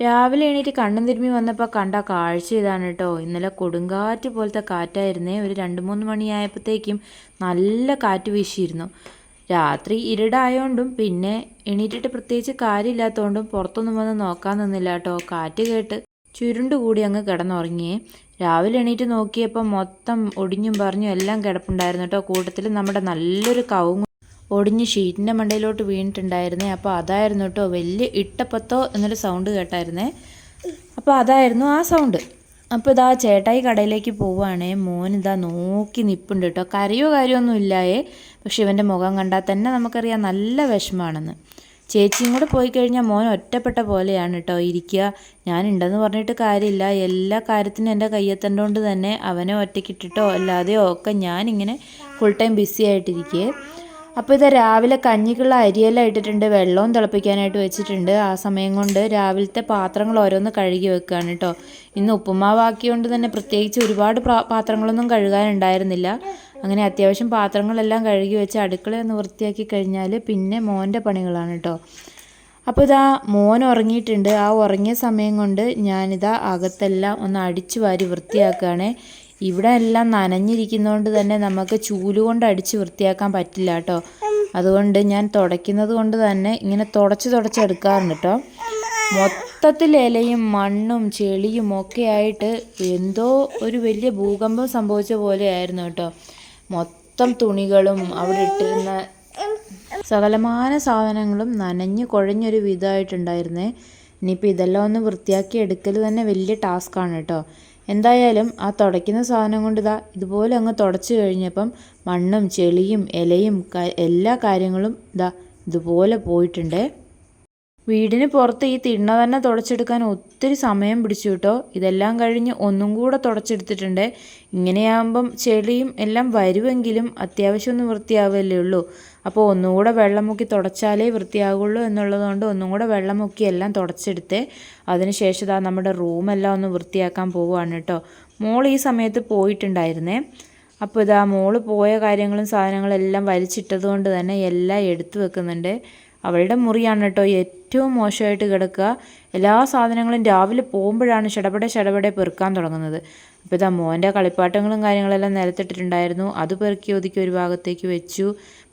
രാവിലെ എണീറ്റ് കണ്ണും തിരുമ്മി വന്നപ്പോൾ കണ്ട കാഴ്ച ഇതാണ് കേട്ടോ ഇന്നലെ കൊടുങ്കാറ്റ് പോലത്തെ കാറ്റായിരുന്നേ. ഒരു രണ്ട് മൂന്ന് മണിയായപ്പോഴത്തേക്കും നല്ല കാറ്റ് വീശിയിരുന്നു. രാത്രി ഇരുടായോണ്ടും പിന്നെ എണീറ്റിട്ട് പ്രത്യേകിച്ച് കാര്യമില്ലാത്തതുകൊണ്ടും പുറത്തൊന്നും വന്ന് നോക്കാൻ നിന്നില്ല കേട്ടോ കാറ്റ് കേട്ട് ചുരുണ്ടുകൂടി അങ്ങ് കിടന്നുറങ്ങിയേ രാവിലെ എണീറ്റ് നോക്കിയപ്പോൾ മൊത്തം ഒടിഞ്ഞും പറഞ്ഞും എല്ലാം കിടപ്പുണ്ടായിരുന്നു കേട്ടോ കൂട്ടത്തിൽ നമ്മുടെ നല്ലൊരു കവുങ്ങ് ഒടിഞ്ഞ് ഷീറ്റിന്റെ മണ്ടയിലോട്ട് വീണിട്ടുണ്ടായിരുന്നേ. അപ്പോൾ അതായിരുന്നു കേട്ടോ വലിയ ഇട്ടപ്പത്തോ എന്നൊരു സൗണ്ട് കേട്ടായിരുന്നേ. അപ്പോൾ അതായിരുന്നു ആ സൗണ്ട് അപ്പോൾ ഇതാ ചേട്ടായി കടയിലേക്ക് പോവുകയാണേ. മോൻ ഇതാ നോക്കി നിൽപ്പുണ്ട് കേട്ടോ. കരയോ കാര്യമൊന്നും ഇല്ലായേ. പക്ഷെ ഇവന്റെ മുഖം കണ്ടാൽ തന്നെ നമുക്കറിയാം നല്ല വിഷമാണെന്ന്. ചേച്ചിയും കൂടെ പോയി കഴിഞ്ഞാൽ മോൻ ഒറ്റപ്പെട്ട പോലെയാണ് കേട്ടോ ഇരിക്കുക. ഞാനുണ്ടെന്ന് പറഞ്ഞിട്ട് കാര്യമില്ല. എല്ലാ കാര്യത്തിനും എന്റെ കയ്യെത്തേണ്ടതുകൊണ്ട് തന്നെ അവനെ ഒറ്റയ്ക്കിട്ടിട്ടോ അല്ലാതെയോ ഒക്കെ ഞാനിങ്ങനെ ഫുൾ ടൈം ബിസി ആയിട്ടിരിക്കുകയെ അപ്പോൾ ഇത് രാവിലെ കഞ്ഞിക്കുള്ള അരിയെല്ലാം ഇട്ടിട്ടുണ്ട് വെള്ളവും തിളപ്പിക്കാനായിട്ട് വെച്ചിട്ടുണ്ട്. ആ സമയം കൊണ്ട് രാവിലത്തെ പാത്രങ്ങൾ ഓരോന്ന് കഴുകി വെക്കുകയാണ് കേട്ടോ ഇന്ന് ഉപ്പുമാവാക്കിയോണ്ട് തന്നെ പ്രത്യേകിച്ച് ഒരുപാട് പാത്രങ്ങളൊന്നും കഴുകാനുണ്ടായിരുന്നില്ല. അങ്ങനെ അത്യാവശ്യം പാത്രങ്ങളെല്ലാം കഴുകി വെച്ച് അടുക്കളയൊന്ന് വൃത്തിയാക്കി കഴിഞ്ഞാൽ പിന്നെ മോന്റെ പണികളാണ് കേട്ടോ അപ്പോൾ ഇതാ മോൻ ഉറങ്ങിയിട്ടുണ്ട്. ആ ഉറങ്ങിയ സമയം കൊണ്ട് ഞാനിതാ അകത്തെല്ലാം ഒന്ന് അടിച്ചു വാരി വൃത്തിയാക്കുകയാണ് ഇവിടെ എല്ലാം നനഞ്ഞിരിക്കുന്നതുകൊണ്ട് തന്നെ നമുക്ക് ചൂൽ കൊണ്ട് അടിച്ച് വൃത്തിയാക്കാൻ പറ്റില്ല കേട്ടോ. അതുകൊണ്ട് ഞാൻ തുടയ്ക്കുന്നത് കൊണ്ട് തന്നെ ഇങ്ങനെ തുടച്ച് തുടച്ചെടുക്കാറുണ്ട് കേട്ടോ. മൊത്തത്തിൽ ഇലയും മണ്ണും ചെളിയും ഒക്കെ ആയിട്ട് എന്തോ ഒരു വലിയ ഭൂകമ്പം സംഭവിച്ച പോലെയായിരുന്നു കേട്ടോ. മൊത്തം തുണികളും അവിടെ ഇട്ടിരുന്ന സകലമാന സാധനങ്ങളും നനഞ്ഞ് കുഴഞ്ഞൊരു വിധമായിട്ടുണ്ടായിരുന്നേ. ഇനിയിപ്പോൾ ഇതെല്ലാം ഒന്ന് വൃത്തിയാക്കി എടുക്കൽ തന്നെ വലിയ ടാസ്ക്കാണ് കേട്ടോ. എന്തായാലും ആ തുടയ്ക്കുന്ന സാധനം കൊണ്ട് ഇതാ ഇതുപോലെ അങ്ങ് തുടച്ചു കഴിഞ്ഞപ്പം മണ്ണും ചെളിയും ഇലയും എല്ലാ കാര്യങ്ങളും ഇതാ ഇതുപോലെ പോയിട്ടുണ്ട്. വീടിന് പുറത്ത് ഈ തിണ്ണ തന്നെ തുടച്ചെടുക്കാൻ ഒത്തിരി സമയം പിടിച്ചു കേട്ടോ. ഇതെല്ലാം കഴിഞ്ഞ് ഒന്നും കൂടെ തുടച്ചെടുത്തിട്ടുണ്ട്. ഇങ്ങനെയാകുമ്പം ചെളിയും എല്ലാം വരുമെങ്കിലും അത്യാവശ്യം ഒന്ന് വൃത്തിയാവല്ലേ ഉള്ളൂ. അപ്പോൾ ഒന്നുകൂടെ വെള്ളം മുക്കി തുടച്ചാലേ വൃത്തിയാകുള്ളൂ എന്നുള്ളതുകൊണ്ട് ഒന്നും കൂടെ വെള്ളം മുക്കി എല്ലാം തുടച്ചെടുത്ത് അതിനുശേഷം ഇതാ നമ്മുടെ റൂമെല്ലാം ഒന്ന് വൃത്തിയാക്കാൻ പോവുകയാണ് കേട്ടോ. മോൾ ഈ സമയത്ത് പോയിട്ടുണ്ടായിരുന്നേ. അപ്പോൾ ഇതാ മോൾ പോയ കാര്യങ്ങളും സാധനങ്ങളും എല്ലാം വലിച്ചിട്ടത് കൊണ്ട് തന്നെ എല്ലാം എടുത്തു വെക്കുന്നുണ്ട്. അവളുടെ മുറിയാണ് കേട്ടോ ഏറ്റവും മോശമായിട്ട് കിടക്കുക. എല്ലാ സാധനങ്ങളും രാവിലെ പോകുമ്പോഴാണ് ഷടപടെ ഷടപടെ പെറുക്കാൻ തുടങ്ങുന്നത്. അപ്പോൾ ഇതാ മോന്റെ കളിപ്പാട്ടങ്ങളും കാര്യങ്ങളെല്ലാം നിലത്തിട്ടിട്ടുണ്ടായിരുന്നു. അത് പെറുക്കി ഒതുക്കി ഒരു ഭാഗത്തേക്ക് വെച്ചു.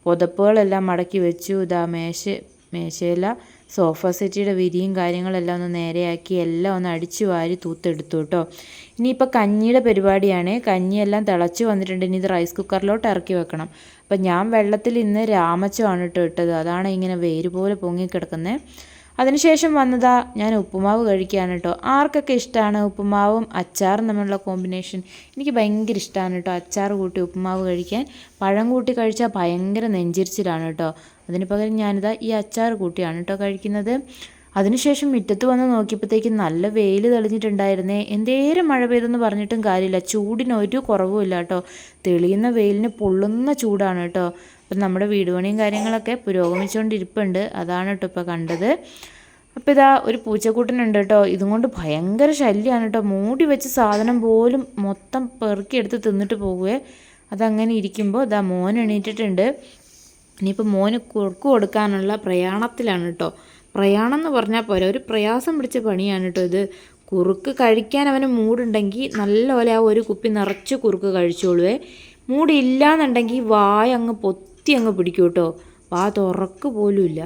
പുതപ്പുകളെല്ലാം മടക്കി വെച്ചു. ഇതാ മേശ മേശയില സോഫ സെറ്റിയുടെ വിരിയും കാര്യങ്ങളെല്ലാം ഒന്ന് നേരെയാക്കി എല്ലാം ഒന്ന് അടിച്ചു വാരി തൂത്തെടുത്തു കേട്ടോ. ഇനിയിപ്പോൾ കഞ്ഞിയുടെ പരിപാടിയാണ്. കഞ്ഞിയെല്ലാം തിളച്ച് വന്നിട്ടുണ്ട്. ഇനി ഇത് റൈസ് കുക്കറിലോട്ട് ഇറക്കി വെക്കണം. അപ്പം ഞാൻ വെള്ളത്തിൽ ഇന്ന് രാമച്ചമാണ് കേട്ടോ ഇട്ടത്. അതാണ് ഇങ്ങനെ വേര് പോലെ പൊങ്ങിക്കിടക്കുന്നത് അതിനുശേഷം വന്നതാ ഞാൻ ഉപ്പുമാവ് കഴിക്കുകയാണ് കേട്ടോ ആർക്കൊക്കെ ഇഷ്ടമാണ് ഉപ്പുമാവും അച്ചാറും തമ്മിലുള്ള കോമ്പിനേഷൻ? എനിക്ക് ഭയങ്കര ഇഷ്ടമാണ് കേട്ടോ അച്ചാർ കൂട്ടി ഉപ്പുമാവ് കഴിക്കാൻ. പഴം കൂട്ടി കഴിച്ചാൽ ഭയങ്കര നെഞ്ചിരിച്ചിലാണ് കേട്ടോ അതിന് പകരം ഞാനിതാ ഈ അച്ചാർ കൂട്ടിയാണ് കേട്ടോ കഴിക്കുന്നത്. അതിനുശേഷം മുറ്റത്ത് വന്ന് നോക്കിയപ്പോഴത്തേക്കും നല്ല വെയിൽ തെളിഞ്ഞിട്ടുണ്ടായിരുന്നേ. എന്തേരം മഴ പെയ്തെന്ന് പറഞ്ഞിട്ടും കാര്യമില്ല. ചൂടിന് ഒരു കുറവുമില്ല കേട്ടോ. തെളിയുന്ന വെയിലിന് പൊള്ളുന്ന ചൂടാണ് കേട്ടോ. അപ്പം നമ്മുടെ വീട് പണിയും കാര്യങ്ങളൊക്കെ പുരോഗമിച്ചുകൊണ്ടിരിപ്പുണ്ട്. അതാണ് കേട്ടോ ഇപ്പോൾ കണ്ടത്. അപ്പോൾ ഇതാ ഒരു പൂച്ചക്കൂട്ടനുണ്ട് കേട്ടോ. ഇതും കൊണ്ട് ഭയങ്കര ശല്യമാണ് കേട്ടോ. മൂടി വെച്ച് സാധനം പോലും മൊത്തം പെറുക്കിയെടുത്ത് തിന്നിട്ട് പോകുവേ അതങ്ങനെ ഇരിക്കുമ്പോൾ ഇതാ മോൻ എണീറ്റിട്ടുണ്ട്. ഇനിയിപ്പോൾ മോന് കുറുക്ക് കൊടുക്കാനുള്ള പ്രയാണത്തിലാണ് കേട്ടോ. പ്രയാണം എന്ന് പറഞ്ഞാൽ പോരാ. ഒരു പ്രയാസം പിടിച്ച പണിയാണ് കേട്ടോ ഇത്. കുറുക്ക് കഴിക്കാൻ അവന് മൂടുണ്ടെങ്കിൽ നല്ലപോലെ ആ ഒരു കുപ്പി നിറച്ച് കുറുക്ക് കഴിച്ചോളുവേ. മൂടില്ല എന്നുണ്ടെങ്കിൽ വായ അങ്ങ് പൊത്തി അങ്ങ് പിടിക്കും കേട്ടോ വാ തുറക്ക് പോലുമില്ല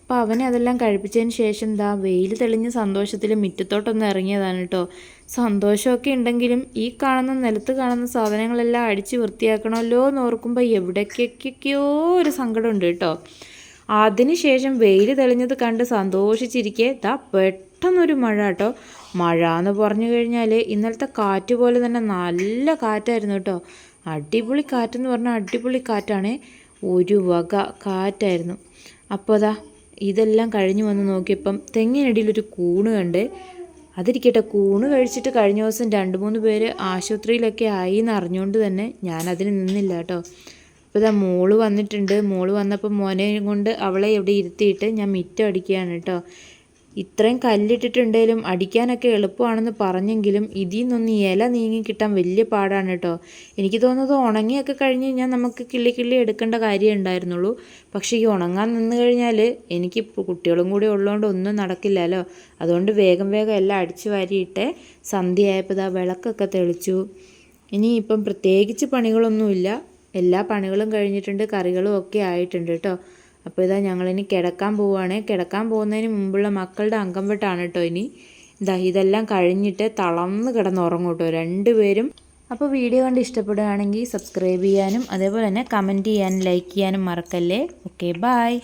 അപ്പോൾ അവനെ അതെല്ലാം കഴിപ്പിച്ചതിന് ശേഷം എന്താ വെയിൽ തെളിഞ്ഞ സന്തോഷത്തിൽ മുറ്റത്തോട്ടൊന്ന് ഇറങ്ങിയതാണ് കേട്ടോ സന്തോഷമൊക്കെ ഉണ്ടെങ്കിലും ഈ കാണുന്ന നിലത്ത് കാണുന്ന സാധനങ്ങളെല്ലാം അടിച്ച് വൃത്തിയാക്കണമല്ലോ എന്ന് ഓർക്കുമ്പോൾ എവിടേക്കൊക്കെയോ ഒരു സങ്കടമുണ്ട് കേട്ടോ അതിനുശേഷം വെയിൽ തെളിഞ്ഞത് കണ്ട് സന്തോഷിച്ചിരിക്കെ ദാ പെട്ടെന്നൊരു മഴ കേട്ടോ. മഴ എന്ന് പറഞ്ഞു കഴിഞ്ഞാൽ ഇന്നലത്തെ കാറ്റ് പോലെ തന്നെ നല്ല കാറ്റായിരുന്നു കേട്ടോ. അടിപൊളി കാറ്റെന്ന് പറഞ്ഞാൽ അടിപൊളി കാറ്റാണ്. ഒരു വക കാറ്റായിരുന്നു. അപ്പോൾ അതാ ഇതെല്ലാം കഴിഞ്ഞു വന്ന് നോക്കിയപ്പം തെങ്ങിനടിയിലൊരു കൂണ് കണ്ട് അതിരിക്കട്ടെ കൂണ് കഴിച്ചിട്ട് കഴിഞ്ഞ ദിവസം രണ്ട് മൂന്ന് പേര് ആശുപത്രിയിലൊക്കെ ആയി എന്ന് അറിഞ്ഞുകൊണ്ട് തന്നെ ഞാൻ അതിന് നിന്നില്ല കേട്ടോ. അപ്പോൾ ഇതാ മോൾ വന്നിട്ടുണ്ട്. മോൾ വന്നപ്പോൾ മോനെ കൊണ്ട് അവളെ ഇവിടെ ഇരുത്തിയിട്ട് ഞാൻ മിറ്റം അടിക്കുകയാണ് കേട്ടോ ഇത്രയും കല്ലിട്ടിട്ടുണ്ടെങ്കിലും അടിക്കാനൊക്കെ എളുപ്പമാണെന്ന് പറഞ്ഞെങ്കിലും ഇതിൽ നിന്നൊന്ന് ഇല നീങ്ങി കിട്ടാൻ വലിയ പാടാണ് കേട്ടോ എനിക്ക് തോന്നുന്നത് ഉണങ്ങിയൊക്കെ കഴിഞ്ഞ് കഴിഞ്ഞാൽ നമുക്ക് കിള്ളി കിള്ളി എടുക്കേണ്ട കാര്യം ഉണ്ടായിരുന്നുള്ളൂ. പക്ഷേ ഈ ഉണങ്ങാൻ നിന്ന് കഴിഞ്ഞാൽ എനിക്ക് കുട്ടികളും കൂടി ഉള്ളതുകൊണ്ട് ഒന്നും നടക്കില്ലല്ലോ അതുകൊണ്ട് വേഗം വേഗം എല്ലാം അടിച്ചു വാരിയിട്ട് സന്ധ്യയായപ്പോൾ ഇതാ വിളക്കൊക്കെ തെളിച്ചു. ഇനി ഇപ്പം പ്രത്യേകിച്ച് പണികളൊന്നുമില്ല. എല്ലാ പണികളും കഴിഞ്ഞിട്ടുണ്ട് കറികളും ഒക്കെ ആയിട്ടുണ്ട് കേട്ടോ അപ്പോൾ ഇതാ ഞങ്ങളിനി കിടക്കാൻ പോവുകയാണ് കിടക്കാൻ പോകുന്നതിന് മുമ്പുള്ള മക്കളുടെ അംഗം വെട്ടാണ് കേട്ടോ ഇനി. ഇതാ ഇതെല്ലാം കഴിഞ്ഞിട്ട് തളർന്ന് കിടന്നുറങ്ങും കേട്ടോ രണ്ടുപേരും. അപ്പോൾ വീഡിയോ കണ്ട് ഇഷ്ടപ്പെടുകയാണെങ്കിൽ സബ്സ്ക്രൈബ് ചെയ്യാനും അതേപോലെ തന്നെ കമന്റ് ചെയ്യാനും ലൈക്ക് ചെയ്യാനും മറക്കല്ലേ. Okay bye